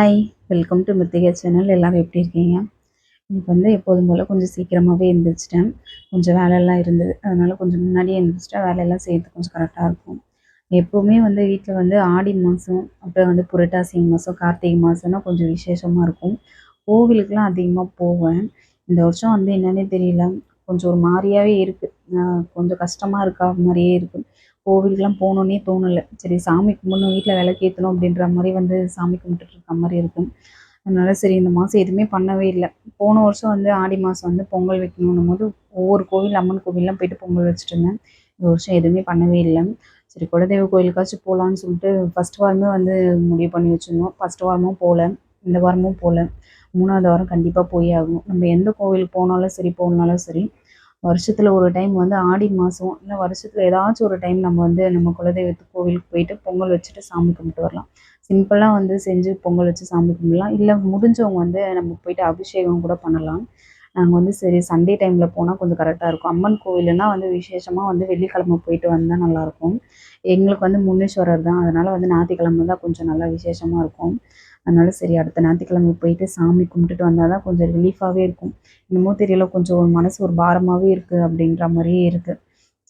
Hi welcome to Mithika channel எல்லோரும் எப்படி இருக்கீங்க? எனக்கு வந்து எப்போதும் போல் கொஞ்சம் சீக்கிரமாகவே எழுந்திரிச்சிட்டேன் கொஞ்சம் வேலையெல்லாம் இருந்தது. அதனால் கொஞ்சம் முன்னாடியே எழுந்திரிச்சிட்டா வேலையெல்லாம் செய்யறதுக்கு கொஞ்சம் கரெக்டாக இருக்கும். எப்போவுமே வந்து வீட்டில் வந்து ஆடி மாதம் அப்புறம் வந்து புரட்டாசி மாதம் கார்த்திகை மாதம்னா கொஞ்சம் விசேஷமாக இருக்கும். கோவிலுக்கெலாம் அதிகமாக போவேன். இந்த வருஷம் வந்து என்னன்னே தெரியல. கொஞ்சம் ஒரு மாதிரியாகவே இருக்குது கொஞ்சம் கஷ்டமாக இருக்கா மாதிரியே இருக்குது கோவிலுக்குலாம் போகணுன்னே தோணலை. சரி சாமி கும்பிடணும் வீட்டில் விளக்கேற்றணும் அப்படின்ற மாதிரி வந்து சாமி கும்பிட்டுட்டு இருக்க மாதிரி இருக்கும். அதனால சரி இந்த மாதம் எதுவுமே பண்ணவே இல்லை. போன வருஷம் வந்து ஆடி மாதம் வந்து பொங்கல் வைக்கணுன்னும் போது ஒவ்வொரு கோவில் அம்மன் கோவில்லாம் போயிட்டு பொங்கல் வச்சுட்டு இருந்தேன். இந்த வருஷம் எதுவுமே பண்ணவே இல்லை. சரி குலதெய்வ கோயிலுக்காச்சும் போகலான்னு சொல்லிட்டு ஃபஸ்ட் வாரமே வந்து முடிவு பண்ணி வச்சுருந்தோம். ஃபஸ்ட் வாரமும் போகல இந்த வாரமும் போகல மூணாவது வாரம் கண்டிப்பாக போய் ஆகணும். நம்ம எந்த கோவிலுக்கு போனாலும் சரி போகணுனாலும் சரி வருஷத்தில் ஒரு டைம் வந்து ஆடி மாதம் இல்லை வருஷத்தில் ஏதாச்சும் ஒரு டைம் நம்ம வந்து நம்ம குலதெய்வத்து கோவிலுக்கு போயிட்டு பொங்கல் வச்சுட்டு சாமி கும்பிட்டு வரலாம். சிம்பிளாக வந்து செஞ்சு பொங்கல் வச்சு சாமி கும்பிடலாம். இல்லை முடிஞ்சவங்க வந்து நம்ம போயிட்டு அபிஷேகம் கூட பண்ணலாம். நாங்கள் வந்து சரி சண்டே டைமில் போனால் கொஞ்சம் கரெக்டாக இருக்கும். அம்மன் கோவிலுன்னா வந்து விசேஷமாக வந்து வெள்ளிக்கிழமை போயிட்டு வந்தால் நல்லாயிருக்கும் எங்களுக்கு வந்து முன்னீஸ்வரர் தான். அதனால் வந்து ஞாயிற்றுக்கிழமை தான் கொஞ்சம் நல்லா விசேஷமாக இருக்கும். அதனால சரி அடுத்த ஞாயிற்றுக்கிழமை போயிட்டு சாமி கும்பிட்டுட்டு வந்தால் தான் கொஞ்சம் ரிலீஃபாகவே இருக்கும். என்னமோ தெரியல கொஞ்சம் ஒரு மனசு ஒரு பாரமாகவே இருக்குது அப்படின்ற மாதிரியே இருக்குது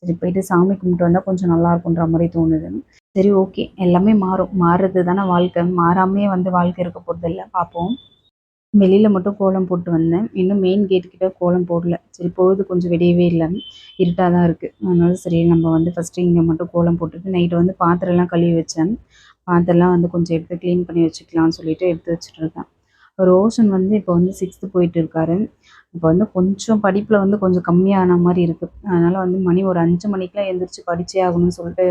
சரி போயிட்டு சாமி கும்பிட்டு வந்தால் கொஞ்சம் நல்லா இருக்குன்ற மாதிரி தோணுது. சரி ஓகே எல்லாமே மாறும். மாறுறது தானே வாழ்க்கை. மாறாமே வந்து வாழ்க்கை இருக்க போகிறதில்ல பார்ப்போம் வெளியில் மட்டும் கோலம் போட்டு வந்தேன். இன்னும் மெயின் கேட் கிட்ட கோலம் போடல. சரி பொழுது கொஞ்சம் விடையவே இல்லை. இருட்டாக தான் இருக்குது அதனால சரி நம்ம வந்து ஃபஸ்ட்டு இங்கே மட்டும் கோலம் போட்டுட்டு நைட்டு வந்து பாத்திரம்லாம் கழுவி வச்சேன். அதெல்லாம் வந்து கொஞ்சம் எடுத்து க்ளீன் பண்ணி வச்சுக்கலாம்னு சொல்லிட்டு எடுத்து வச்சுட்ருக்கேன் ரோஷன் வந்து இப்போ வந்து சிக்ஸ்த்து போயிட்டு இருக்காரு இப்போ வந்து கொஞ்சம் படிப்பில் வந்து கொஞ்சம் கம்மியான மாதிரி இருக்குது அதனால் வந்து மணி ஒரு அஞ்சு மணிக்கெலாம் எழுந்திரிச்சு படித்தே ஆகணும்னு சொல்லிட்டு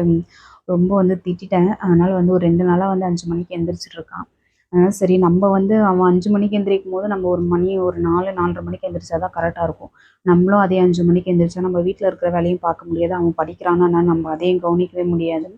ரொம்ப வந்து திட்டிட்டேன். அதனால் வந்து ஒரு ரெண்டு நாளாக வந்து அஞ்சு மணிக்கு எழுந்திரிச்சிட்ருக்கான் அதனால் சரி நம்ம வந்து அவன் அஞ்சு மணிக்கு எந்திரிக்கும் போது நம்ம ஒரு மணி ஒரு நாலு நாலரை மணிக்கு எந்திரிச்சா தான் கரெக்டாக இருக்கும். நம்மளும் அதே அஞ்சு மணிக்கு எந்திரிச்சா நம்ம வீட்டில் இருக்கிற வேலையும் பார்க்க முடியாது. அவன் படிக்கிறானா நம்ம அதையும் கவனிக்கவே முடியாது.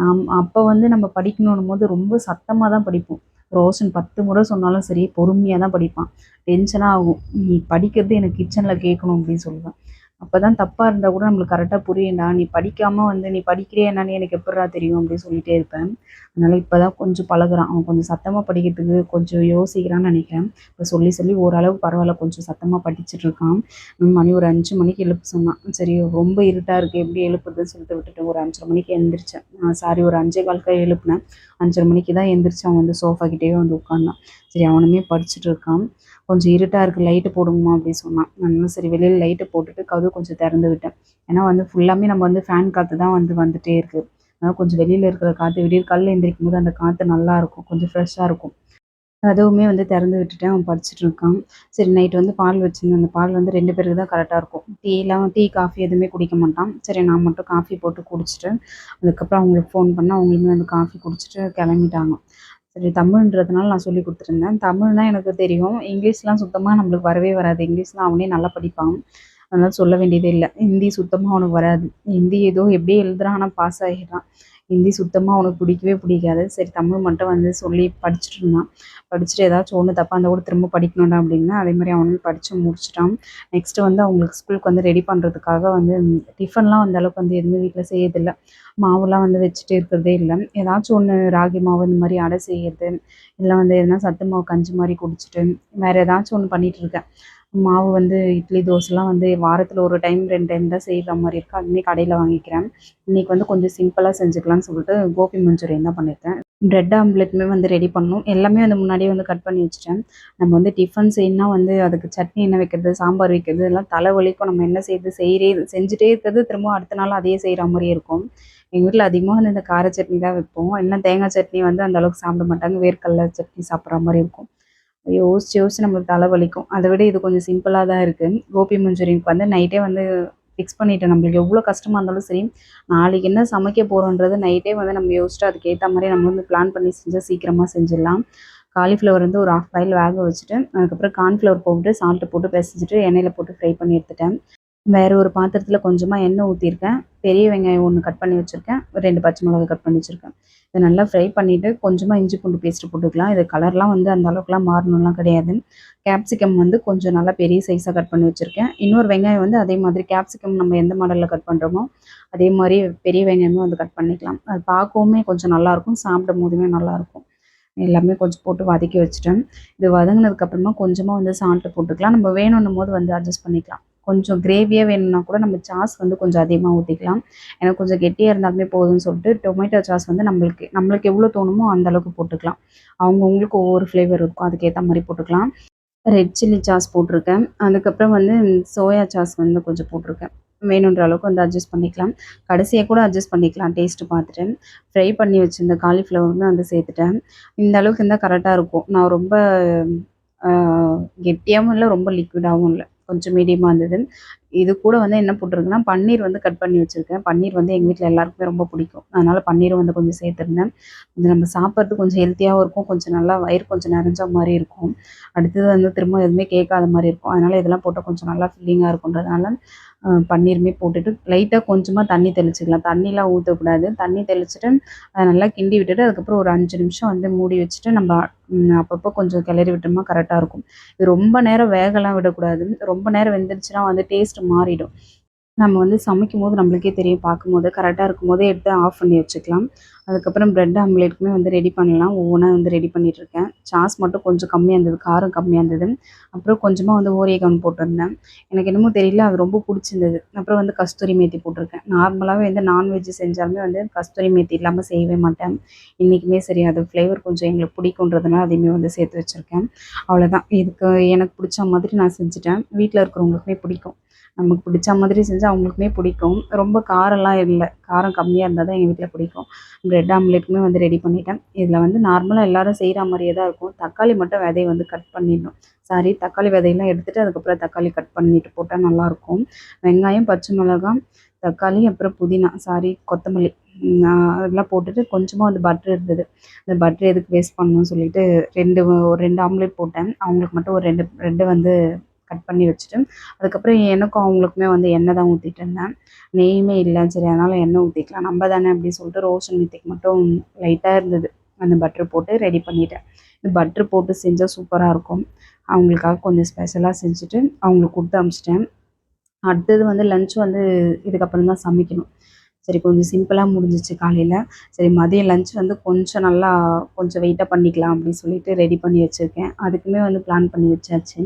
நாம் அப்போ வந்து நம்ம படிக்கணும் போது ரொம்ப சத்தமாக தான் படிப்போம். ரோஷன் பத்து முறை சொன்னாலும் சரி பொறுமையாக தான் படிப்பான் டென்ஷனாக ஆகும். நீ படிக்கிறது எனக்கு கிச்சனில் கேட்கணும் அப்படின்னு சொல்லுவேன். அப்போ தான் தப்பாக இருந்தால் கூட நம்மளுக்கு கரெக்டாக புரியும்டா. நீ படிக்காமல் வந்து நீ படிக்கிறியா என்னன்னு எனக்கு எப்படா தெரியும்? அப்படின்னு சொல்லிகிட்டே இருப்பேன். அதனால் இப்போ தான் கொஞ்சம் பழகுறான். அவன் கொஞ்சம் சத்தமாக படிக்கிறதுக்கு கொஞ்சம் யோசிக்கிறான்னு நினைக்கிறேன். இப்போ சொல்லி சொல்லி ஓரளவு பரவாயில்ல கொஞ்சம் சத்தமாக படிச்சுட்டு இருக்கான். மணி ஒரு அஞ்சு மணிக்கு எழுப்ப சொன்னான். சரி ரொம்ப இருட்டாக இருக்குது எப்படி எழுப்புறதுன்னு சொல்லிட்டு விட்டுட்டு ஒரு அஞ்சரை மணிக்கு எழுந்திரிச்சேன் சாரி ஒரு அஞ்சே காலுக்காக எழுப்புனேன். அஞ்சரை மணிக்கு தான் எழுந்திரிச்சு அவன் வந்து சோஃபா கிட்டேயே வந்து உட்காந்தான் சரி அவனுமே படிச்சுட்டு இருக்கான். கொஞ்சம் இருட்டாக இருக்குது லைட்டு போடுங்கம்மா அப்படின்னு சொன்னான். நான் சரி வெளியில் லைட்டு போட்டுட்டு கதவு கொஞ்சம் திறந்து விட்டேன். ஏன்னா வந்து ஃபுல்லாமே நம்ம வந்து ஃபேன் காற்று தான் வந்து வந்துகிட்டே இருக்குது அதனால் கொஞ்சம் வெளியில் இருக்கிற காற்று விடியற் காலையில் எந்திரிக்கும் போது அந்த காற்று நல்லாயிருக்கும் கொஞ்சம் ஃப்ரெஷ்ஷாக இருக்கும். கதவுமே வந்து திறந்து விட்டுட்டேன் அவன் படிச்சுட்டு இருக்கான். சரி நைட்டு வந்து பால் வச்சுருந்தேன். அந்த பால் வந்து ரெண்டு பேருக்கு தான் கரெக்டாக இருக்கும். டீலாம் டீ காஃபி எதுவுமே குடிக்க மாட்டான். சரி நான் மட்டும் காஃபி போட்டு குடிச்சிட்டு அதுக்கப்புறம் அவங்களுக்கு ஃபோன் பண்ணால் அவங்களுமே வந்து காஃபி குடிச்சிட்டு கிளம்பிட்டாங்க. சரி தமிழ்ன்றதுனால நான் சொல்லி கொடுத்துருந்தேன். தமிழ்னால் எனக்கு தெரியும். இங்கிலீஷ்லாம் சுத்தமாக நம்மளுக்கு வரவே வராது. இங்கிலீஷ்லாம் அவனே நல்லா படிப்பான். அதனால் சொல்ல வேண்டியதே இல்லை. ஹிந்தி சுத்தமாக அவனுக்கு வராது. ஹிந்தி ஏதோ எப்படியே எழுதுறான் ஆனால் பாஸ் ஆகிடுறான். ஹிந்தி சுத்தமாக அவனுக்கு பிடிக்கவே பிடிக்காது. சரி தமிழ் மட்டும் வந்து சொல்லி படிச்சுட்டு இருந்தான். படிச்சுட்டு ஏதாச்சும் ஒன்று தப்பாக இருந்தால் கூட திரும்ப படிக்கணும்டா அப்படின்னா அதே மாதிரி அவனும் படித்து முடிச்சிட்டான். நெக்ஸ்ட்டு வந்து அவங்களுக்கு ஸ்கூலுக்கு வந்து ரெடி பண்ணுறதுக்காக வந்து டிஃபன்லாம் அந்த அளவுக்கு வந்து எதுவுமே வீட்டில் செய்யறதில்ல. மாவுலாம் வந்து வச்சுட்டே இருக்கிறதே இல்லை. ஏதாச்சும் ஒன்று ராகி மாவு இந்த மாதிரி அடை செய்யறது இல்லை வந்து எதுனா சத்து மாவு கஞ்சி மாதிரி குடிச்சிட்டு வேறு ஏதாச்சும் ஒன்று பண்ணிகிட்டு இருக்கேன் மாவு வந்து இட்லி தோசைலாம் வந்து வாரத்தில் ஒரு டைம் ரெண்டு டைம் தான் செய்கிற மாதிரி இருக்குது அதுவுமே கடையில் வாங்கிக்கிறேன். இன்றைக்கி வந்து கொஞ்சம் சிம்பிளாக செஞ்சுக்கலாம்னு சொல்லிட்டு கோபி மஞ்சூரியன் தான் பண்ணியிருக்கேன். ப்ரெட் ஆம்லெட்டுமே வந்து ரெடி பண்ணணும். எல்லாமே வந்து முன்னாடியே வந்து கட் பண்ணி வச்சுட்டேன். நம்ம வந்து டிஃபன் செய்யணும்னா வந்து அதுக்கு சட்னி என்ன வைக்கிறது சாம்பார் வைக்கிறது எல்லாம் தலைவலிக்கும் நம்ம என்ன செய்யுது செய்கிறே செஞ்சுட்டே இருக்கிறது திரும்ப அடுத்த நாள் அதையே செய்கிற மாதிரியே இருக்கும். எங்கள் வீட்டில் அதிகமாக வந்து இந்த கார சட்னி தான் வைப்போம். என்ன தேங்காய் சட்னி வந்து அந்த அளவுக்கு சாப்பிட மாட்டாங்க. வேர்க்கடல சட்னி சாப்பிட்ற மாதிரி இருக்கும். யோசிச்சு யோசிச்சு நம்மளுக்கு தலை வலிக்கும் அதை விட இது கொஞ்சம் சிம்பிளாக தான் இருக்குது கோபி மஞ்சூரியனுக்கு வந்து நைட்டே வந்து ஃபிக்ஸ் பண்ணிவிட்டேன் நம்மளுக்கு எவ்வளோ கஷ்டமாக இருந்தாலும் சரி நாளைக்கு என்ன சமைக்க போகிறோன்றது நைட்டே வந்து நம்ம யோசிச்சுட்டு அதுக்கேற்ற மாதிரி நம்ம வந்து பிளான் பண்ணி செஞ்சால் சீக்கிரமாக செஞ்சிடலாம். காலிஃப்ளவர் வந்து ஒரு ஆஃப் பாயில் வேக வச்சுட்டு அதுக்கப்புறம் கார்ன்ஃப்ளவர் போட்டு சால்ட்டு போட்டு பிசைஞ்சிட்டு எண்ணெயில் போட்டு ஃப்ரை பண்ணி எடுத்துட்டேன். வேறு ஒரு பாத்திரத்தில் கொஞ்சமாக எண்ணெய் ஊற்றிருக்கேன் பெரிய வெங்காயம் ஒன்று கட் பண்ணி வச்சுருக்கேன். ரெண்டு பச்சை மிளகாய் கட் பண்ணி வச்சுருக்கேன். இதை நல்லா ஃப்ரை பண்ணிவிட்டு கொஞ்சமாக இஞ்சி பூண்டு பேஸ்ட்டு போட்டுக்கலாம். இது கலர்லாம் வந்து அந்த அளவுக்குலாம் மாறணும்லாம் கிடையாது. கேப்சிகம் வந்து கொஞ்சம் நல்லா பெரிய சைஸாக கட் பண்ணி வச்சுருக்கேன். இன்னொரு வெங்காயம் வந்து அதே மாதிரி கேப்சிகம் நம்ம எந்த மாடலில் கட் பண்ணுறோமோ அதே மாதிரி பெரிய வெங்காயமும் வந்து கட் பண்ணிக்கலாம். அது பார்க்கவுமே கொஞ்சம் நல்லாயிருக்கும் சாப்பிடும் போதுமே நல்லாயிருக்கும் எல்லாமே கொஞ்சம் போட்டு வதக்கி வச்சுட்டேன். இது வதங்கினதுக்கப்புறமா கொஞ்சமாக வந்து சால்ட்டு போட்டுக்கலாம். நம்ம வேணும்னும் போது வந்து அட்ஜஸ்ட் பண்ணிக்கலாம். கொஞ்சம் கிரேவியாக வேணும்னா கூட நம்ம சாஸ் வந்து கொஞ்சம் அதிகமாக ஊற்றிக்கலாம் எனக்கு கொஞ்சம் கெட்டியாக இருந்தாலுமே போதும்னு சொல்லிட்டு டொமேட்டோ சாஸ் வந்து நம்மளுக்கு நம்மளுக்கு எவ்வளோ தோணுமோ அந்தளவுக்கு போட்டுக்கலாம். அவங்கவுங்களுக்கு ஒவ்வொரு ஃப்ளேவர் இருக்கும் அதுக்கேற்ற மாதிரி போட்டுக்கலாம். ரெட் சில்லி சாஸ் போட்டிருக்கேன். அதுக்கப்புறம் வந்து சோயா சாஸ் வந்து கொஞ்சம் போட்டிருக்கேன். வேணுன்ற அளவுக்கு வந்து அட்ஜஸ்ட் பண்ணிக்கலாம். கடைசியாக கூட அட்ஜஸ்ட் பண்ணிக்கலாம் டேஸ்ட்டு பார்த்துட்டு. ஃப்ரை பண்ணி வச்சுருந்த காலிஃப்ளவருமே வந்து சேர்த்துட்டேன். இந்த அளவுக்கு இருந்தால் கரெக்டாக இருக்கும். நான் ரொம்ப கெட்டியாகவும் இல்லை ரொம்ப லிக்விடாகவும் இல்லை. கொஞ்சம் மீடியமாக இருந்தது. இது கூட வந்து என்ன போட்டிருக்குன்னா பன்னீர் வந்து கட் பண்ணி வச்சுருக்கேன். பன்னீர் வந்து எங்கள் வீட்டில் எல்லாருக்குமே ரொம்ப பிடிக்கும். அதனால் பன்னீரும் வந்து கொஞ்சம் சேர்த்துருந்தேன். இது நம்ம சாப்பிட்றது கொஞ்சம் ஹெல்த்தியாகவும் இருக்கும். கொஞ்சம் நல்லா வயிறு கொஞ்சம் நிறைஞ்ச மாதிரி இருக்கும். அடுத்தது வந்து திரும்ப எதுவுமே கேட்காத மாதிரி இருக்கும். அதனால் இதெல்லாம் போட்டால் கொஞ்சம் நல்லா ஃபில்லிங்காக இருக்குன்றதுனால பன்னீருமே போட்டுட்டு லைட்டாக கொஞ்சமாக தண்ணி தெளிச்சிக்கலாம். தண்ணிலாம் ஊற்றக்கூடாது தண்ணி தெளிச்சுட்டு அதை நல்லா கிண்டி விட்டுட்டு அதுக்கப்புறம் ஒரு அஞ்சு நிமிஷம் வந்து மூடி வச்சுட்டு நம்ம அப்பப்போ கொஞ்சம் கிளறி விட்டோம்னா கரெக்டாக இருக்கும். இது ரொம்ப நேரம் வேகலாம் விடக்கூடாது ரொம்ப நேரம் வெந்துருச்சுன்னா வந்து டேஸ்ட் மாறிடும். நம்ம வந்து சமைக்கும் போது நம்மளுக்கே தெரியும் பார்க்கும்போது கரெக்டாக இருக்கும் போதே எடுத்து ஆஃப் பண்ணி வச்சுக்கலாம். அதுக்கப்புறம் ப்ரெட் ஆம்லேட்டுக்குமே வந்து ரெடி பண்ணலாம். ஒவ்வொன்றா வந்து ரெடி பண்ணிகிட்ருக்கேன் சாஸ் மட்டும் கொஞ்சம் கம்மியாக இருந்தது காரம் கம்மியாக இருந்தது. அப்புறம் கொஞ்சமாக வந்து ஓரியகான் போட்டிருந்தேன். எனக்கு என்னமோ தெரியல அது ரொம்ப பிடிச்சிருந்தது. அப்புறம் வந்து கஸ்தூரி மேத்தி போட்டிருக்கேன். நார்மலாகவே வந்து நான்வெஜ் செஞ்சாலுமே வந்து கஸ்தூரி மேத்தி இல்லாமல் செய்யவே மாட்டேன். இன்றைக்குமே சரி அது ஃப்ளேவர் கொஞ்சம் எங்களுக்கு பிடிக்குன்றதுனால அதையுமே வந்து சேர்த்து வச்சுருக்கேன். அவ்வளோதான் இதுக்கு எனக்கு பிடிச்ச மாதிரி நான் செஞ்சுட்டேன். வீட்டில் இருக்கிறவங்களுக்குமே பிடிக்கும். நமக்கு பிடிச்ச மாதிரி செஞ்சால் அவங்களுக்குமே பிடிக்கும். ரொம்ப காரம்லாம் இல்லை. காரம் கம்மியாக இருந்தால் தான் எங்கள் வீட்டில் பிடிக்கும். ப்ரெட் ஆம்லேட்டுமே வந்து ரெடி பண்ணிட்டேன். இதில் வந்து நார்மலாக எல்லோரும் செய்கிற மாதிரியே தான் இருக்கும். தக்காளி மட்டும் விதையை வந்து கட் பண்ணிடணும். சாரி தக்காளி விதையெல்லாம் எடுத்துகிட்டு அதுக்கப்புறம் தக்காளி கட் பண்ணிட்டு போட்டால் நல்லாயிருக்கும். வெங்காயம் பச்சை மிளகாய் தக்காளி அப்புறம் புதினா. சாரி கொத்தமல்லி. அதெல்லாம் போட்டுட்டு கொஞ்சமாக வந்து பட்ரு இருந்தது. அந்த பட்ரு எதுக்கு வேஸ்ட் பண்ணணும்னு சொல்லிட்டு ரெண்டு ஒரு ரெண்டு ஆம்லேட் போட்டேன். அவங்களுக்கு மட்டும் ஒரு ரெண்டு ரெண்டு வந்து கட் பண்ணி வச்சுட்டு அதுக்கப்புறம் எனக்கும் அவங்களுக்குமே வந்து எண்ணெய் தான் ஊற்றிட்டு இருந்தேன். நெய்யுமே இல்லை சரி அதனால் எண்ணெய் ஊற்றிக்கலாம் நம்ம தானே அப்படின்னு சொல்லிட்டு ரோஷன் மித்திக்கு மட்டும் லைட்டாக இருந்தது. அந்த பட்ரு போட்டு ரெடி பண்ணிட்டேன். இந்த பட்ரு போட்டு செஞ்சால் சூப்பராக இருக்கும். அவங்களுக்காக கொஞ்சம் ஸ்பெஷலாக செஞ்சுட்டு அவங்களுக்கு கொடுத்து அமிச்சிட்டேன் அடுத்தது வந்து லஞ்ச் வந்து இதுக்கப்புறம் தான் சமைக்கணும். சரி கொஞ்சம் சிம்பிளாக முடிஞ்சிச்சு காலையில். சரி மதியம் லஞ்ச் வந்து கொஞ்சம் நல்லா கொஞ்சம் வெயிட்டாக பண்ணிக்கலாம் அப்படின்னு சொல்லிட்டு ரெடி பண்ணி வச்சுருக்கேன். அதுக்குமே வந்து பிளான் பண்ணி வச்சாச்சு.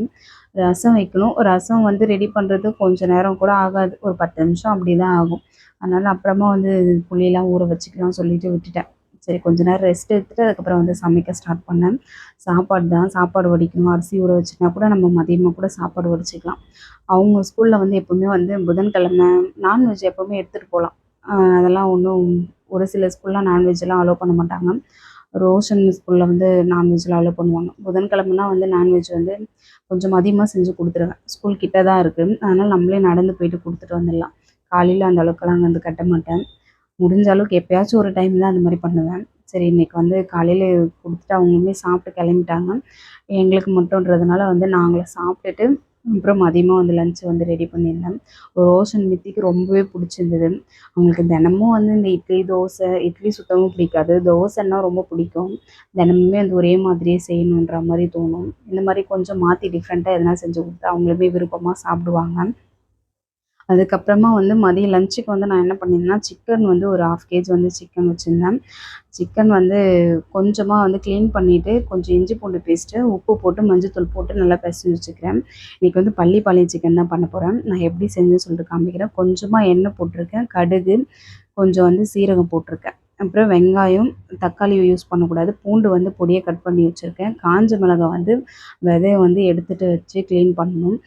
ரசம் வைக்கணும். ரசம் வந்து ரெடி பண்ணுறது கொஞ்சம் நேரம் கூட ஆகாது. ஒரு பத்து நிமிஷம் அப்படி தான் ஆகும். அதனால் அப்புறமா வந்து புளியெல்லாம் ஊற வச்சுக்கலாம் சொல்லிட்டு விட்டுட்டேன். சரி கொஞ்ச நேரம் ரெஸ்ட் எடுத்துகிட்டு அதுக்கப்புறம் வந்து சமைக்க ஸ்டார்ட் பண்ணேன். சாப்பாடு தான். சாப்பாடு வடிக்கணும். அரிசி ஊற வச்சுனா கூட நம்ம மதியமாக கூட சாப்பாடு வடிச்சிக்கலாம். அவங்க ஸ்கூலில் வந்து எப்போவுமே வந்து புதன்கிழமை நான்வெஜ் எப்போவுமே எடுத்துகிட்டு போகலாம். அதெல்லாம் ஒன்றும் ஒரு சில ஸ்கூல்லாம் நான்வெஜ்லாம் அலோவ் பண்ண மாட்டாங்க. ரோஷன் ஸ்கூலில் வந்து நான்வெஜ்லாம் அலோவ் பண்ணுவாங்க. புதன்கிழமைனா வந்து நான்வெஜ் வந்து கொஞ்சம் அதிகமாக செஞ்சு கொடுத்துருவேன். ஸ்கூல் கிட்ட தான் இருக்குது அதனால் நம்மளே நடந்து போயிட்டு கொடுத்துட்டு வந்துடலாம். காலையில் அந்த அளவுக்குலாம் வந்து கட்ட மாட்டேன். முடிஞ்ச அளவுக்கு எப்போயாச்சும் ஒரு டைம் தான் அந்த மாதிரி பண்ணுவேன். சரி இன்றைக்கி வந்து காலையில் கொடுத்துட்டு அவங்களுமே சாப்பிட்டு கிளம்பிட்டாங்க. எங்களுக்கு மட்டுன்றதுனால வந்து நாங்களே சாப்பிட்டுட்டு அப்புறம் மதியமாக வந்து லஞ்ச் வந்து ரெடி பண்ணியிருந்தேன். ரோஷன் மித்திக்கு ரொம்பவே பிடிச்சிருந்தது. அவங்களுக்கு தினமும் வந்து இந்த இட்லி தோசை இட்லி சுத்தமும் பிடிக்காது. தோசைன்னா ரொம்ப பிடிக்கும். தினமுமே வந்து ஒரே மாதிரியே செய்யணுன்ற மாதிரி தோணும். இந்த மாதிரி கொஞ்சம் மாற்றி டிஃப்ரெண்ட்டாக எதனா செஞ்சு கொடுத்தா அவங்களுமே விருப்பமாக சாப்பிடுவாங்க. அதுக்கப்புறமா வந்து மதியம் லஞ்சுக்கு வந்து நான் என்ன பண்ணியிருந்தேன்னா சிக்கன் வந்து ஒரு ஹாஃப் கேஜ் வந்து சிக்கன் வச்சுருந்தேன். சிக்கன் வந்து கொஞ்சமாக வந்து க்ளீன் பண்ணிவிட்டு கொஞ்சம் இஞ்சி பூண்டு பேஸ்ட்டு உப்பு போட்டு மஞ்சத்தூள் போட்டு நல்லா பிசைஞ்சு வச்சுக்கிறேன். இன்றைக்கி வந்து பள்ளிப்பாளையம் சிக்கன் தான் பண்ண போகிறேன் நான் எப்படி செஞ்சேன்னு சொல்லிட்டு காமிக்கிறேன். கொஞ்சமாக எண்ணெய் போட்டிருக்கேன் கடுகு கொஞ்சம் வந்து சீரகம் போட்டிருக்கேன். அப்புறம் வெங்காயம் தக்காளி யூஸ் பண்ணக்கூடாது. பூண்டு வந்து பொடியாக கட் பண்ணி வச்சுருக்கேன். காஞ்ச மிளகாய் வந்து விதைய வந்து எடுத்துகிட்டு வச்சு க்ளீன் பண்ணணும்.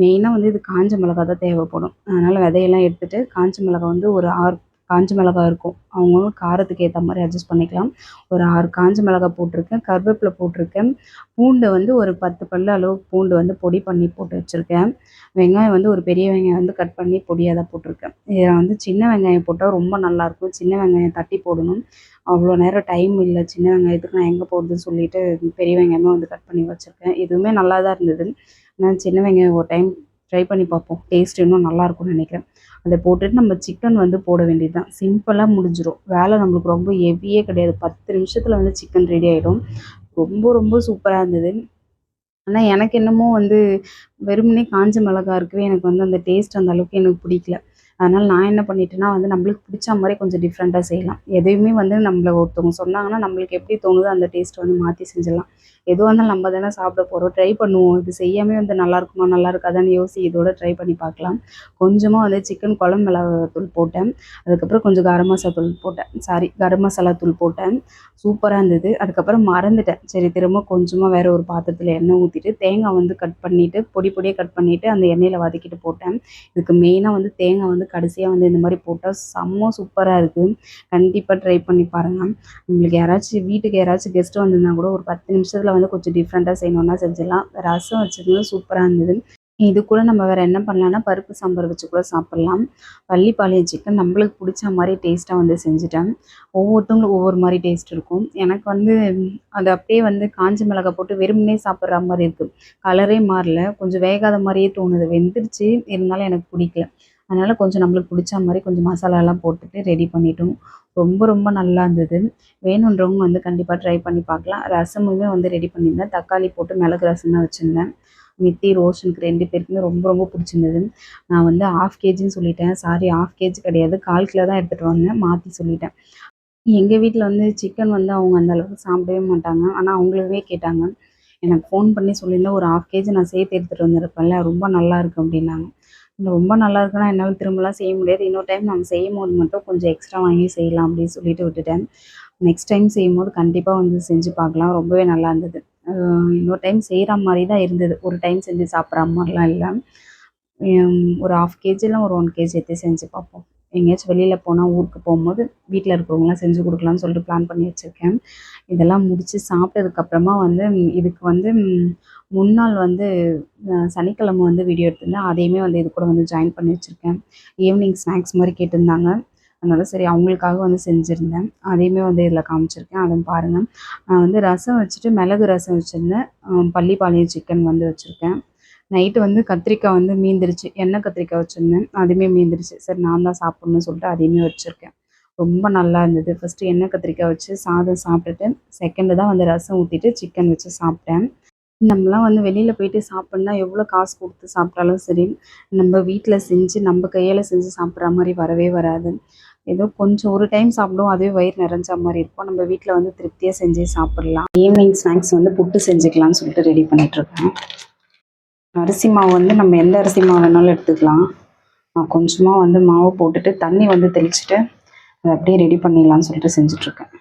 மெயினாக வந்து இது காஞ்ச மிளகா தான் தேவைப்படும். அதனால் விதையெல்லாம் எடுத்துகிட்டு காஞ்ச மிளகா வந்து ஒரு ஆறு காஞ்ச மிளகா இருக்கும். அவங்கவுங்க காரத்துக்கு ஏற்ற மாதிரி அட்ஜஸ்ட் பண்ணிக்கலாம். ஒரு ஆறு காஞ்ச மிளகா போட்டிருக்கேன். கருவேப்பிலை போட்டிருக்கேன். பூண்டு வந்து ஒரு பத்து பல்லு அளவுக்கு பூண்டு வந்து பொடி பண்ணி போட்டு வச்சுருக்கேன். வெங்காயம் வந்து ஒரு பெரிய வெங்காயம் வந்து கட் பண்ணி பொடியாக தான் போட்டிருக்கேன். இதில் வந்து சின்ன வெங்காயம் போட்டால் ரொம்ப நல்லாயிருக்கும் சின்ன வெங்காயம் தட்டி போடணும். அவ்வளோ நேரம் டைம் இல்லை. சின்ன வெங்காயத்துக்கு நான் எங்கே போகிறதுன்னு சொல்லிட்டு பெரிய வெங்காயமே வந்து கட் பண்ணி வச்சுருக்கேன். எதுவுமே நல்லா தான் இருந்தது. நான் சின்ன வெங்காயம் ஒரு டைம் ட்ரை பண்ணி பார்ப்போம். டேஸ்ட் இன்னும் நல்லாயிருக்கும்னு நினைக்கிறேன். அதை போட்டுட்டு நம்ம சிக்கன் வந்து போட வேண்டியது தான் சிம்பிளாக முடிஞ்சிடும் வேலை நம்மளுக்கு ரொம்ப ஹெவியே கிடையாது. பத்து நிமிஷத்தில் வந்து சிக்கன் ரெடி ஆகிடும் ரொம்ப ரொம்ப சூப்பராக இருந்தது. ஆனால் எனக்கு என்னமோ வந்து வெறுமனே காஞ்ச மிளகா இருக்கவே எனக்கு வந்து அந்த டேஸ்ட் அந்த அளவுக்கு எனக்கு பிடிக்கல. அதனால் நான் என்ன பண்ணிட்டேன்னா வந்து நம்மளுக்கு பிடிச்ச மாதிரி கொஞ்சம் டிஃப்ரெண்ட்டாக செய்யலாம். எதையுமே வந்து நம்மள ஒருத்தவங்க சொன்னாங்கன்னா நம்மளுக்கு எப்படி தோணுதோ அந்த டேஸ்ட் வந்து மாற்றி செஞ்சிடலாம். எதுவாக இருந்தாலும் நம்ம தானே சாப்பிட போகிறோம் ட்ரை பண்ணுவோம். இது செய்யாமே வந்து நல்லா இருக்குமா நல்லா இருக்காதான்னு யோசி இதோட ட்ரை பண்ணி பார்க்கலாம். கொஞ்சமாக வந்து சிக்கன் குழம்பு மிளகாத்தூள் போட்டேன். அதுக்கப்புறம் கொஞ்சம் கரம் மசாலா தூள் போட்டேன். சாரி கரம் மசாலா தூள் போட்டேன். சூப்பராக இருந்தது. அதுக்கப்புறம் மறந்துட்டேன். சரி திரும்ப கொஞ்சமாக வேறு ஒரு பாத்திரத்தில் எண்ணெய் ஊற்றிட்டு தேங்காய் வந்து கட் பண்ணிவிட்டு பொடி பொடியாக கட் பண்ணிவிட்டு அந்த எண்ணெயில் வதக்கிட்டு போட்டேன். இதுக்கு மெயினாக வந்து தேங்காய் வந்து கடைசியாக வந்து இந்த மாதிரி போட்டால் செம்ம சூப்பராக இருக்குது கண்டிப்பாக ட்ரை பண்ணி பாருங்கள் உங்களுக்கு யாராச்சும் வீட்டுக்கு யாராச்சும் கெஸ்ட்டு வந்திருந்தா கூட ஒரு பத்து நிமிஷத்தில் வந்து கொஞ்சம் டிஃப்ரெண்ட்டாக செய்யணுன்னா செஞ்சிடலாம். ரசம் வச்சுருந்தது சூப்பராக இருந்தது. இது கூட நம்ம வேறு என்ன பண்ணலான்னா பருப்பு சாம்பார் வச்சு கூட சாப்பிட்லாம். பள்ளிப்பாளையம் சிக்கன் நம்மளுக்கு பிடிச்ச மாதிரி டேஸ்ட்டாக வந்து செஞ்சுட்டேன். ஒவ்வொருத்தவங்களும் ஒவ்வொரு மாதிரி டேஸ்ட் இருக்கும். எனக்கு வந்து அது அப்படியே வந்து காஞ்ச மிளகாய் போட்டு வெறுமனே சாப்பிட்ற மாதிரி இருக்குது கலரே மாறல. கொஞ்சம் வேகாத மாதிரியே தோணுது. வெந்துருச்சு. இருந்தாலும் எனக்கு பிடிக்கல. அதனால் கொஞ்சம் நம்மளுக்கு பிடிச்ச மாதிரி கொஞ்சம் மசாலாலாம் போட்டுட்டு ரெடி பண்ணிட்டோம். ரொம்ப ரொம்ப நல்லா இருந்தது. வேணுன்றவங்க வந்து கண்டிப்பாக ட்ரை பண்ணி பார்க்கலாம். ரசமுமே வந்து ரெடி பண்ணியிருந்தேன். தக்காளி போட்டு மிளகு ரசம் தான் வச்சுருந்தேன். மித்தி ரோஷனுக்கு ரெண்டு பேருக்குமே ரொம்ப ரொம்ப பிடிச்சிருந்தது. நான் வந்து ஆஃப் கேஜின்னு சொல்லிட்டேன். சாரி ஆஃப் கேஜி கிடையாது. கால் கிலோ தான் எடுத்துகிட்டு வந்தேன். மாற்றி சொல்லிட்டேன். எங்கள் வீட்டில் வந்து சிக்கன் வந்து அவங்க அந்த அளவுக்கு சாப்பிடவே மாட்டாங்க. ஆனால் அவங்களுமே கேட்டாங்க. எனக்கு ஃபோன் பண்ணி சொல்லியிருந்தேன் ஒரு ஆஃப் கேஜி நான் சேர்த்து எடுத்துகிட்டு வந்திருப்பேன்ல. ரொம்ப நல்லா இருக்குது அப்படின்னாங்க. ரொம்ப நல்லா இருக்குன்னா என்னால் திரும்பலாம் செய்ய முடியாது. இன்னொரு டைம் நம்ம செய்யும் போது மட்டும் கொஞ்சம் எக்ஸ்ட்ரா வாங்கி செய்யலாம் அப்படின்னு சொல்லிட்டு விட்டுட்டேன். நெக்ஸ்ட் டைம் செய்யும் போது கண்டிப்பாக வந்து செஞ்சு பார்க்கலாம். ரொம்பவே நல்லா இருந்தது. இன்னொரு டைம் செய்கிற மாதிரி தான் இருந்தது. ஒரு டைம் செஞ்சு சாப்பிட்ற மாதிரிலாம் இல்லை. ஒரு ஆஃப் கேஜிலாம் ஒரு ஒன் கேஜி எடுத்து செஞ்சு பார்ப்போம். எங்கேயாச்சும் வெளியில் போனால் ஊருக்கு போகும்போது வீட்டில் இருக்கிறவங்களாம் செஞ்சு கொடுக்கலான்னு சொல்லிட்டு பிளான் பண்ணி வச்சுருக்கேன். இதெல்லாம் முடித்து சாப்பிட்டதுக்கப்புறமா வந்து இதுக்கு வந்து முன்னாள் வந்து சனிக்கிழமை வந்து வீடியோ எடுத்திருந்தேன். அதையுமே வந்து இது கூட வந்து ஜாயின் பண்ணி வச்சுருக்கேன். ஈவினிங் ஸ்நாக்ஸ் மாதிரி கேட்டிருந்தாங்க. அதனால சரி அவங்களுக்காக வந்து செஞ்சுருந்தேன். அதையுமே வந்து இதில் காமிச்சிருக்கேன். அதுவும் பாருங்கள் நான் வந்து ரசம் வச்சுட்டு மிளகு ரசம் வச்சுருந்தேன். பள்ளிப்பாளையம் சிக்கன் வந்து வச்சுருக்கேன். நைட்டு வந்து கத்திரிக்காய் வந்து மீந்துருச்சு. எண்ணெய் கத்திரிக்காய் வச்சுருந்தேன். அதுவுமே மீந்துருச்சு. சரி நான் தான் சாப்பிட்ணுன்னு சொல்லிட்டு அதையுமே வச்சுருக்கேன். ரொம்ப நல்லா இருந்தது. ஃபஸ்ட்டு எண்ணெய் கத்திரிக்காய் வச்சு சாதம் சாப்பிட்டுட்டு செகண்டு தான் வந்து ரசம் ஊற்றிட்டு சிக்கன் வச்சு சாப்பிட்டேன். நம்மலாம் வந்து வெளியில் போயிட்டு சாப்பிட்னா எவ்வளோ காசு கொடுத்து சாப்பிட்டாலும் சரி நம்ம வீட்டில் செஞ்சு நம்ம கையால் செஞ்சு சாப்பிட்ற மாதிரி வரவே வராது. ஏதோ கொஞ்சம் ஒரு டைம் சாப்பிடுவோம் அதுவே வயிறு நிறைஞ்ச மாதிரி இருக்கும். நம்ம வீட்டில் வந்து திருப்தியாக செஞ்சு சாப்பிட்லாம். ஈவினிங் ஸ்நாக்ஸ் வந்து புட்டு செஞ்சுக்கலாம்னு சொல்லிட்டு ரெடி பண்ணிகிட்ருக்கேன் அரிசி மாவு வந்து நம்ம எந்த அரிசி மாவு வேணாலும் எடுத்துக்கலாம். நான் கொஞ்சமாக வந்து மாவு போட்டுட்டு தண்ணி வந்து தெளிச்சுட்டு அதை அப்படியே ரெடி பண்ணிடலாம்னு சொல்லிட்டு செஞ்சுட்ருக்கேன்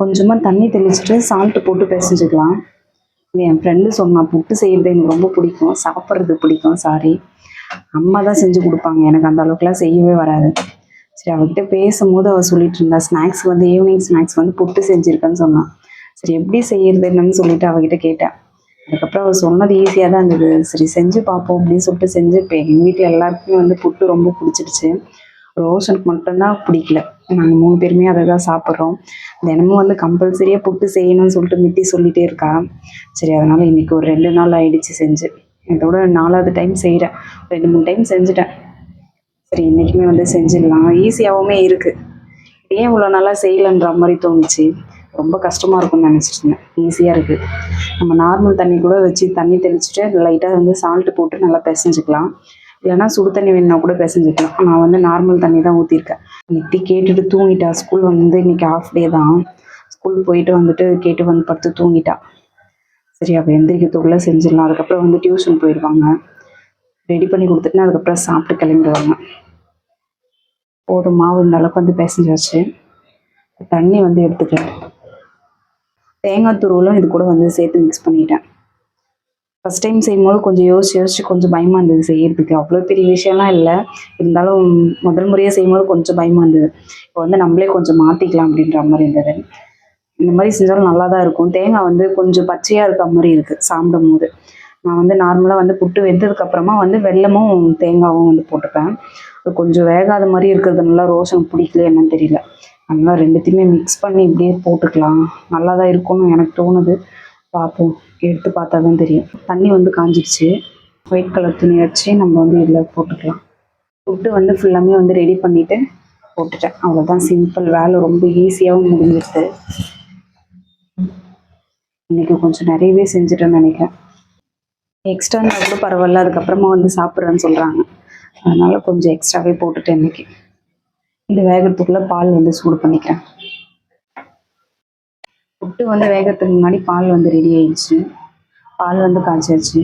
கொஞ்சமாக தண்ணி தெளிச்சுட்டு சால்ட்டு போட்டு பிசைஞ்சுக்கலாம். என் ஃப்ரெண்டு சொன்னா புட்டு செய்கிறது எனக்கு ரொம்ப பிடிக்கும். சாப்பிட்றது பிடிக்கும் சாரி அம்மா தான் செஞ்சு கொடுப்பாங்க. எனக்கு அந்த அளவுக்குலாம் செய்யவே வராது. சரி அவகிட்ட பேசும்போது அவள் சொல்லிட்டு இருந்தா ஸ்நாக்ஸ் வந்து ஈவினிங் ஸ்நாக்ஸ் வந்து புட்டு செஞ்சுருக்கேன்னு சொன்னான் சரி எப்படி செய்யறது என்னன்னு சொல்லிட்டு அவகிட்ட கேட்டேன். அதுக்கப்புறம் அவள் சொன்னது ஈஸியாக தான் இருந்தது. சரி செஞ்சு பார்ப்போம் அப்படின்னு சொல்லிட்டு செஞ்சு இப்போ எங்கள் வீட்டில் எல்லாருக்குமே வந்து புட்டு ரொம்ப பிடிச்சிருச்சு ரோஷனுக்கு மட்டும்தான் பிடிக்கல. நாங்கள் மூணு பேருமே அதை தான் சாப்பிட்றோம். தினமும் வந்து கம்பல்சரியாக புட்டு செய்யணும்னு சொல்லிட்டு மிட்டி சொல்லிகிட்டே இருக்கா. சரி அதனால் இன்றைக்கி ஒரு ரெண்டு நாள் ஆயிடுச்சு செஞ்சு. இதோட நாலாவது டைம் செய்கிறேன் ரெண்டு மூணு டைம் செஞ்சுட்டேன். சரி இன்றைக்குமே வந்து செஞ்சிடலாம். ஈஸியாகவுமே இருக்குது ஏன் இவ்வளோ நல்லா செய்யலைன்ற மாதிரி தோணுச்சு. ரொம்ப கஷ்டமாக இருக்கும்னு நினச்சிட்டு இருந்தேன். ஈஸியாக இருக்குது நம்ம நார்மல் தண்ணி கூட வச்சு தண்ணி தெளிச்சுட்டு லைட்டாக வந்து சால்ட்டு போட்டு நல்லா பிசைஞ்சிக்கலாம். இல்லைனா சுடு தண்ணி வேணுன்னா கூட பிசைஞ்சிக்கலாம். நான் வந்து நார்மல் தண்ணி தான் ஊற்றிருக்கேன் நித்தி கேட்டுட்டு தூங்கிட்டா. ஸ்கூல் வந்து இன்னைக்கு ஆஃப் டே தான். ஸ்கூல் போயிட்டு வந்துட்டு கேட்டு வந்து படுத்து தூங்கிட்டா. சரி அவள் எந்திரிக்கிறதுக்குள்ளே செஞ்சிடலாம். அதுக்கப்புறம் வந்து டியூஷன் போயிடுவாங்க ரெடி பண்ணி கொடுத்துட்டுனா அதுக்கப்புறம் சாப்பிட்டு கிளம்பிடுவாங்க. போதும்? மாவு இந்த அளவுக்கு வந்து பிசைஞ்சாச்சு. தண்ணி வந்து எடுத்துக்கிறேன். தேங்காய் துருவலும் இது கூட வந்து சேர்த்து மிக்ஸ் பண்ணிட்டேன். ஃபஸ்ட் டைம் செய்யும்போது கொஞ்சம் யோசிச்சு யோசிச்சு கொஞ்சம் பயமாக இருந்தது செய்யறதுக்கு. அவ்வளோ பெரிய விஷயம்லாம் இல்லை. இருந்தாலும் முதல் முறையாக செய்யும்போது கொஞ்சம் பயமாக இருந்தது. இப்போ வந்து நம்மளே கொஞ்சம் மாற்றிக்கலாம் அப்படின்ற மாதிரி இருந்தது. இந்த மாதிரி செஞ்சாலும் நல்லா தான் இருக்கும். தேங்காய் வந்து கொஞ்சம் பச்சையாக இருக்க மாதிரி இருக்குது சாப்பிடும் போது நான் வந்து நார்மலாக வந்து புட்டு வெந்ததுக்கப்புறமா வந்து வெல்லமும் தேங்காவும் வந்து போட்டுப்பேன். அது கொஞ்சம் வேகாத மாதிரி இருக்கிறதுனால ரோஷன் பிடிக்கல என்னன்னு தெரியல. அதனால் ரெண்டுத்தையுமே மிக்ஸ் பண்ணி இப்படியே போட்டுக்கலாம். நல்லா தான் இருக்கும்னு எனக்கு தோணுது. பார்ப்போம். எடுத்து பார்த்தா தான் தெரியும். தண்ணி வந்து காஞ்சிடுச்சு. ஒயிட் கலர் துணி வச்சு நம்ம வந்து இதில் போட்டுக்கலாம். ஃபுட்டு வந்து ஃபுல்லாமே வந்து ரெடி பண்ணிவிட்டு போட்டுட்டேன். அவ்வளோதான் சிம்பிள் வேலை. ரொம்ப ஈஸியாகவும் முடிஞ்சிருது இன்றைக்கி கொஞ்சம் நிறையவே செஞ்சுட்டேன்னு நினைக்கிறேன். எக்ஸ்ட்ரா இருந்தால் கூட பரவாயில்ல. அதுக்கப்புறமா வந்து சாப்பிட்றேன்னு சொல்கிறாங்க அதனால் கொஞ்சம் எக்ஸ்ட்ராவே போட்டுட்டேன் இன்னைக்கு. இது வேகிறதுக்குள்ளே பால் வந்து சூடு பண்ணிக்கிறேன். புட்டு வந்து வேகிறதுக்கு முன்னாடி பால் வந்து ரெடி ஆயிடுச்சு. பால் வந்து காய்ச்சாச்சு.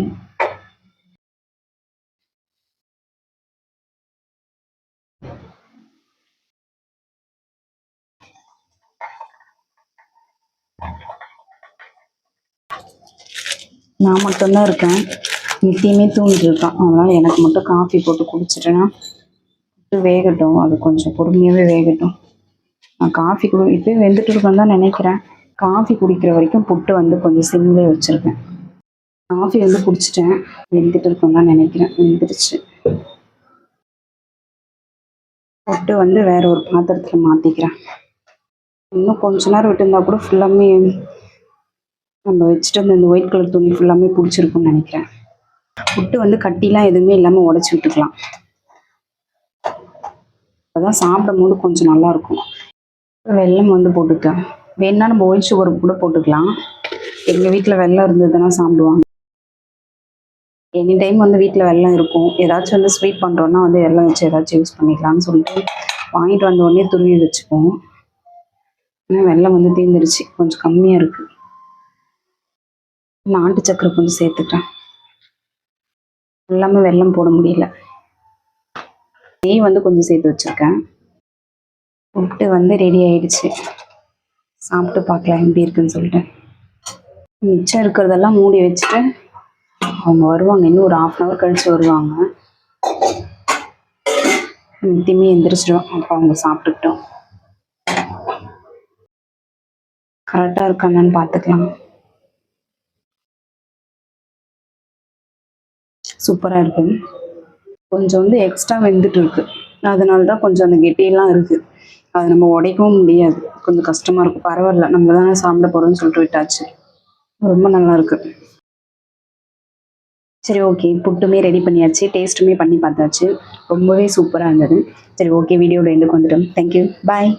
நான் மட்டும்தான் இருக்கேன். நித்தியமே தூங்கிட்டு இருக்கான். அதனால எனக்கு மட்டும் காஃபி போட்டு குடிச்சிட்டேன்னா புட்டு வேகட்டும். அது கொஞ்சம் பொறுமையாகவே வேகட்டும். நான் காஃபி குடி இப்போயே வெந்துட்டு இருக்கேன்னு தான் நினைக்கிறேன். காஃபி குடிக்கிற வரைக்கும் புட்டு வந்து கொஞ்சம் சிம்லே வச்சுருக்கேன். காஃபி வந்து குடிச்சிட்டேன். வெந்துட்டு இருக்கேன்னு தான் நினைக்கிறேன். வெந்துருச்சு. புட்டு வந்து வேற ஒரு பாத்திரத்தில் மாற்றிக்கிறேன் இன்னும் கொஞ்ச நேரம் விட்டுருந்தா கூட ஃபுல்லாமே நம்ம வச்சுட்டு அந்த இந்த ஒயிட் கலர் துணி ஃபுல்லாமே பிடிச்சிருக்கும்னு நினைக்கிறேன். புட்டு வந்து கட்டிலாம் எதுவுமே இல்லாமல் உடச்சி விட்டுக்கலாம். அதான் சாப்பிடும் போது கொஞ்சம் நல்லா இருக்கும். வெல்லம் வந்து போட்டுக்கலாம். வேணா நம்ம ஒயிட் சுகர் கூட போட்டுக்கலாம். எங்கள் வீட்டில் வெள்ளம் இருந்ததுன்னா சாப்பிடுவாங்க. எனி டைம் வந்து வீட்டில் வெள்ளம் இருக்கும். ஏதாச்சும் வந்து ஸ்வீட் பண்ணுறோன்னா வந்து வெல்லம் வச்சு ஏதாச்சும் யூஸ் பண்ணிக்கலாம்னு சொல்லிட்டு வாங்கிட்டு வந்த உடனே துருவி வச்சுப்போம் ஆனால் வெள்ளம் வந்து தீர்ந்துருச்சு கொஞ்சம் கம்மியாக இருக்குது நாட்டு சக்கரை கொஞ்சம் சேர்த்துட்டேன் எல்லாமே வெள்ளம் போட முடியல. நெய் வந்து கொஞ்சம் சேர்த்து வச்சுருக்கேன். புட்டு வந்து ரெடி ஆயிடுச்சு. சாப்பிட்டு பார்க்கலாம் எப்படி இருக்குன்னு சொல்லிட்டு. மிச்சம் இருக்கிறதெல்லாம் மூடி வச்சுட்டு அவங்க வருவாங்க. இன்னும் ஒரு ஹாஃப் அன் ஹவர் கழிச்சு வருவாங்க. நித்தியமே எந்திரிச்சிடும் அப்போ அவங்க சாப்பிட்டுக்கிட்டோம். கரெக்டாக இருக்காங்கன்னு பார்த்துக்கலாம். சூப்பராக இருக்கு. கொஞ்சம் வந்து எக்ஸ்ட்ரா வெந்துட்டு இருக்கு. அதனால தான் கொஞ்சம் அந்த கெட்டியெல்லாம் இருக்கு. அது நம்ம உடைக்கவும் முடியாது. கொஞ்சம் கஷ்டமா இருக்கும் பரவாயில்ல. நம்ம தானே சாப்பிட போறோம்னு சொல்லிட்டு விட்டாச்சு. ரொம்ப நல்லா இருக்கு. சரி ஓகே புட்டுமே ரெடி பண்ணியாச்சு. டேஸ்ட்டுமே பண்ணி பார்த்தாச்சு. ரொம்பவே சூப்பராக இருந்தது. சரி ஓகே வீடியோட எண்டுக்கு வந்துட்டோம். Thank you bye